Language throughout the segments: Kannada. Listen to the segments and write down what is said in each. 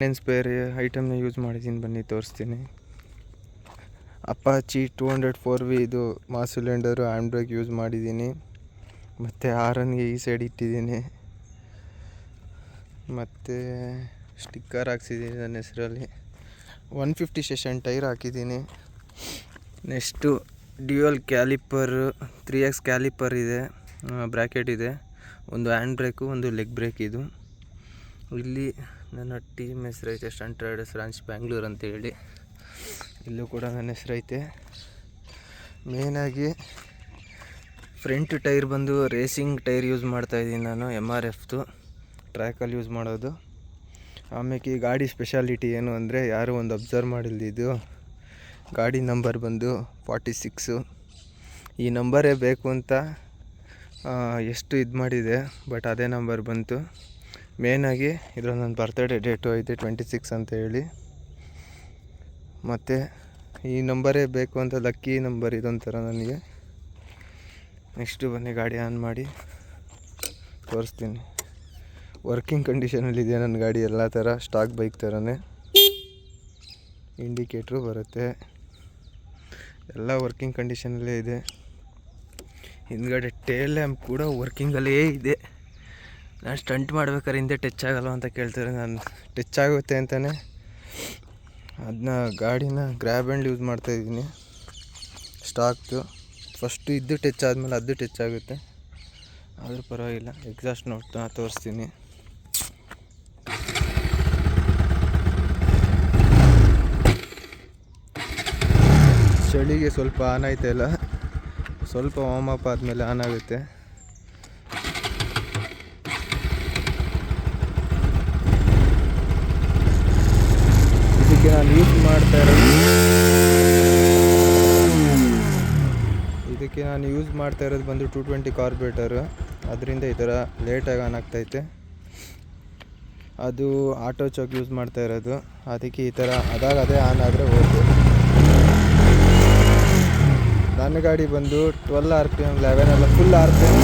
ಮೇಂಟೆನೆನ್ಸ್ ಬೇರೆ ಐಟಮ್ನ ಯೂಸ್ ಮಾಡಿದ್ದೀನಿ ಬನ್ನಿ, ತೋರಿಸ್ತೀನಿ. Apache two hundred four V ಇದು mass cylinder and brake use ಮಾಡಿದ್ದೀನಿ ಮತ್ತು ಆರನ್ಗೆ ಈ ಸೈಡ್ ಇಟ್ಟಿದ್ದೀನಿ ಮತ್ತು ಸ್ಟಿಕ್ಕರ್ ಹಾಕ್ಸಿದ್ದೀನಿ ನನ್ನ ಹೆಸರಲ್ಲಿ. ಒನ್ ಫಿಫ್ಟಿ ಸೆಷನ್ ಟೈರ್ ಹಾಕಿದ್ದೀನಿ next dual caliper three X caliper ಇದೆ ಬ್ರ್ಯಾಕೆಟ್ ಇದೆ. ಒಂದು ಹ್ಯಾಂಡ್ ಬ್ರೇಕು ಒಂದು ಲೆಗ್ ಬ್ರೇಕ್ ಇದು. ಇಲ್ಲಿ ನನ್ನ ಟೀಮ್ ಹೆಸರೈತೆ ಸ್ಟಂಟ್ ರೈಡರ್ಸ್ ರಾಂಚ್ ಬ್ಯಾಂಗ್ಳೂರ್ ಅಂತ ಹೇಳಿ. ಇಲ್ಲೂ ಕೂಡ ನನ್ನ ಹೆಸರೈತೆ ಮೇನಾಗಿ ಫ್ರಂಟ್ ಟೈರ್ ಬಂದು ರೇಸಿಂಗ್ ಟೈರ್ ಯೂಸ್ ಮಾಡ್ತಾಯಿದ್ದೀನಿ ನಾನು ಎಂ ಆರ್ ಎಫ್ದು ಟ್ರ್ಯಾಕಲ್ಲಿ ಯೂಸ್ ಮಾಡೋದು. ಆಮೇಲೆ ಈ ಗಾಡಿ ಸ್ಪೆಷಾಲಿಟಿ ಏನು ಅಂದರೆ ಯಾರೂ ಒಂದು ಅಬ್ಸರ್ವ್ ಮಾಡಿಲ್ದಿದ್ದು ಗಾಡಿ ನಂಬರ್ ಬಂದು ಫಾರ್ಟಿ ಸಿಕ್ಸು ಈ ನಂಬರೇ ಬೇಕು ಅಂತ ಎಷ್ಟು ಇದು ಮಾಡಿದೆ ಬಟ್ ಅದೇ ನಂಬರ್ ಬಂತು. ಮೇನಾಗಿ ಇದರಲ್ಲಿ ನನ್ನ ಬರ್ತ್ಡೇ ಡೇಟು ಐತೆ ಟ್ವೆಂಟಿ ಸಿಕ್ಸ್ ಅಂತ ಹೇಳಿ. ಮತ್ತು ಈ ನಂಬರೇ ಬೇಕು ಅಂತ ಲಕ್ಕಿ ನಂಬರ್ ಇದೊಂಥರ ನನಗೆ. ನೆಕ್ಸ್ಟು ಬನ್ನಿ, ಗಾಡಿ ಆನ್ ಮಾಡಿ. ತೋರಿಸ್ತೀನಿ. ವರ್ಕಿಂಗ್ ಕಂಡೀಷನಲ್ಲಿದೆ ನನ್ನ ಗಾಡಿ? ಎಲ್ಲ ಥರ ಸ್ಟಾಕ್ ಬೈಕ್ ಥರನೇ ಇಂಡಿಕೇಟ್ರು ಬರುತ್ತೆ. ಎಲ್ಲ ವರ್ಕಿಂಗ್ ಕಂಡೀಷನಲ್ಲೇ ಇದೆ. ಹಿಂದ್ಗಡೆ ಟೇಲ್ ಲ್ಯಾಂಪ್ ಕೂಡ ವರ್ಕಿಂಗಲ್ಲೇ ಇದೆ. ನಾನು ಸ್ಟಂಟ್ ಮಾಡ್ಬೇಕಾದ್ರೆ ಹಿಂದೆ ಟಚ್ ಆಗಲ್ಲ ಅಂತ ಕೇಳ್ತಾರೆ ನಾನು. ಟಚ್ ಆಗುತ್ತೆ ಅಂತಲೇ ಅದನ್ನ ಗಾಡಿನ ಗ್ರ್ಯಾಬ್ ಆ್ಯಂಡ್ ಯೂಸ್ ಮಾಡ್ತಾಯಿದ್ದೀನಿ ಸ್ಟಾಕ್ದು ಫಸ್ಟು ಇದ್ದು ಟಚ್ ಆದಮೇಲೆ ಅದು ಟಚ್ ಆಗುತ್ತೆ. ಆದರೂ ಪರವಾಗಿಲ್ಲ. ಎಕ್ಸಾಸ್ಟ್ ನೋಡ್ತಾ ತೋರಿಸ್ತೀನಿ. ಚಳಿಗೆ ಸ್ವಲ್ಪ ಆನ್ ಆಯ್ತಲ್ಲ ಸ್ವಲ್ಪ ವಾಮ್ ಅಪ್ ಆದಮೇಲೆ ಆನ್ ಆಗುತ್ತೆ ಇದಕ್ಕೆ ನಾನು ಯೂಸ್ ಮಾಡ್ತಾ ಇರೋದು. ಇದಕ್ಕೆ ನಾನು ಯೂಸ್ ಮಾಡ್ತಾ ಇರೋದು ಬಂದು ಟೂ ಟ್ವೆಂಟಿ ಕಾರ್ಬೇಟರು ಅದರಿಂದ ಈ ಥರ ಲೇಟಾಗಿ ಆನ್ ಆಗ್ತೈತೆ. ಅದು ಆಟೋ ಚೌಕ್ ಯೂಸ್ ಮಾಡ್ತಾ ಇರೋದು. ಅದಕ್ಕೆ ಈ ಥರ ಅದಾಗ ಅದೇ ಆನ್ ಆದರೆ ಹೋಗ್ತದೆ ನನ್ನ ಗಾಡಿ ಬಂದು twelve R P M eleven ಅಲ್ಲ full R P M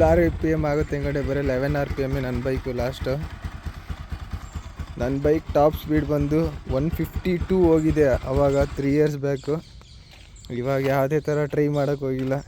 full R P M ಆಗುತ್ತೆ ಹಿಂಗಡೆ, ಬರೀ ಲೆವೆನ್ ಆರ್ ಪಿ ಎಂ ನನ್ನ ಬೈಕು ಲಾಸ್ಟು ನನ್ನ ಬೈಕ್ ಟಾಪ್ ಸ್ಪೀಡ್ ಬಂದು ಒನ್ ಫಿಫ್ಟಿ ಟೂ ಹೋಗಿದೆ, ಅವಾಗ ತ್ರೀ ಇಯರ್ಸ್ ಬ್ಯಾಕು ಇವಾಗ ಯಾವುದೇ ಥರ ಟ್ರೈ ಮಾಡೋಕ್ಕೆ ಹೋಗಿಲ್ಲ.